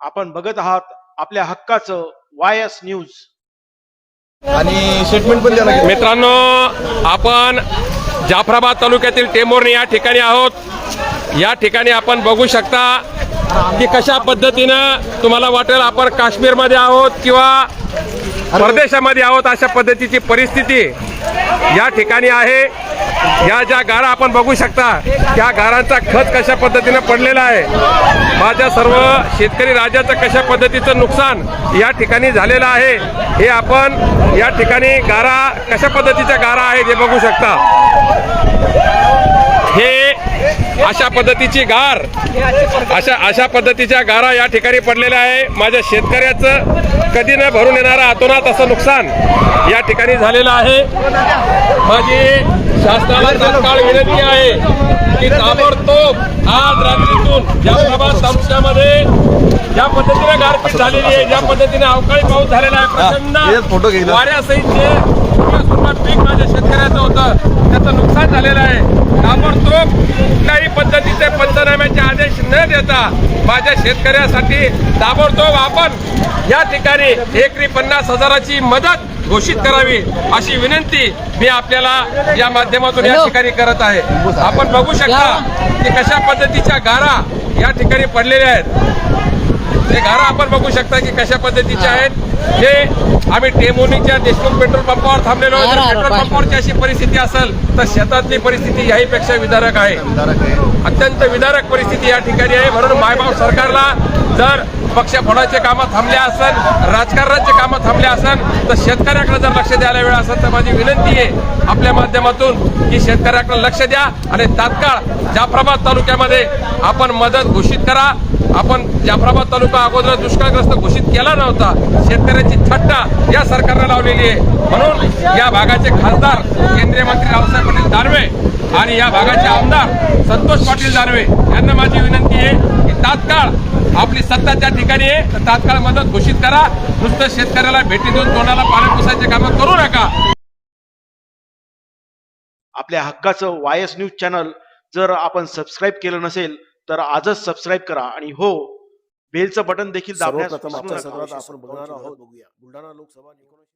आपण बघत आहात आपल्या हक्काचं वाय एस न्यूज. आणि स्टेटमेंट पण द्यायला मित्रांनो आपण जाफराबाद तालुक्यातील टेंभुर्णी या ठिकाणी आहोत. या ठिकाणी आपण बघू शकता की कशा पद्धतीनं तुम्हाला वाटेल आपण काश्मीरमध्ये आहोत किंवा परदेशामध्ये आहोत अशा पद्धतीची परिस्थिती या ठिकाणी आहे. या ज्या गारा आपण बघू शकता त्या गारांचा खत कशा पद्धतीनं पडलेला आहे? माझ्या सर्व शेतकरी राजाचं कशा पद्धतीचं नुकसान या ठिकाणी झालेलं आहे? हे आपण या ठिकाणी गारा कशा पद्धतीच्या गारा आहेत हे बघू शकता. हे अशा पद्धतीची गार अशा अशा पद्धतीच्या गारा या ठिकाणी पडलेल्या आहे. माझ्या शेतकऱ्याचं कधी न भरून येणारा अतोनात असं नुकसान या ठिकाणी झालेलं आहे. माझी शासनाला तात्काळ विनंती आहे की ताबडतोब आज रात्रीतून जाफराबाद तालुक्यामध्ये ज्या पद्धतीने गारपीट झालेली आहे ज्या पद्धतीने अवकाळी पाऊस झालेला आहे प्रचंड घ्यायला. वाऱ्यासहित जे सुरुवात पीक माझ्या शेतकऱ्याचं होतं त्याचं नुकसान झालेलं आहे ताबडतोब कुठल्याही पद्धतीचे पंचनाम्याचे आदेश न देता माझ्या शेतकऱ्यासाठी ताबडतोब आपण या ठिकाणी एकरी पन्नास हजाराची मदत घोषित करावी अशी विनंती मी आपल्याला या माध्यमातून या ठिकाणी करत आहे. आपण बघू शकता की कशा पद्धतीच्या गारा या ठिकाणी पडलेल्या आहेत. हे गारा आपण बघू शकता की कशा पद्धतीचे आहेत. हे आम्ही टेमोनीच्या देशमुख पेट्रोल पंपावर थांबलेलो आहोत. जर पेट्रोल पंपावरची अशी परिस्थिती असेल तर शेतातली परिस्थिती याहीपेक्षा विदारक आहे. अत्यंत विदारक परिस्थिती या ठिकाणी आहे. म्हणून मायबाप सरकारला जर पक्ष फोडाचे कामं थांबले असेल राजकारणाचे कामं थांबले असेल तर शेतकऱ्याकडे जर लक्ष द्यायला वेळ असेल तर माझी विनंती आहे आपल्या माध्यमातून की शेतकऱ्याकडे लक्ष द्या आणि तात्काळ जाफराबाद तालुक्यामध्ये आपण मदत घोषित करा. आपण जाफराबाद तालुका अगोदर दुष्काळग्रस्त घोषित केला नव्हता. शेतकऱ्याची थट्टा या सरकारनं लावलेली आहे. म्हणून या भागाचे खासदार केंद्रीय मंत्री रावसाहेब पाटील दानवे आणि या भागाचे आमदार संतोष पाटील दानवे यांना माझी विनंती आहे की तात्काळ आपली सत्ता त्या ठिकाणी आहे. तर तात्काळ मदत घोषित करा. नुसतं शेतकऱ्याला भेटी देऊन तोंडाला पाणी पुसायचे कामं करू नका. आपल्या हक्काचं वाय एस न्यूज चॅनल जर आपण सबस्क्राईब केलं नसेल तर आजच सबस्क्राईब करा. आणि हो बेलचं बटन देखील दाबण्यास. सदरात आपण बघणार आहोत बघूया. बुलढाणा लोकसभा निवडणूक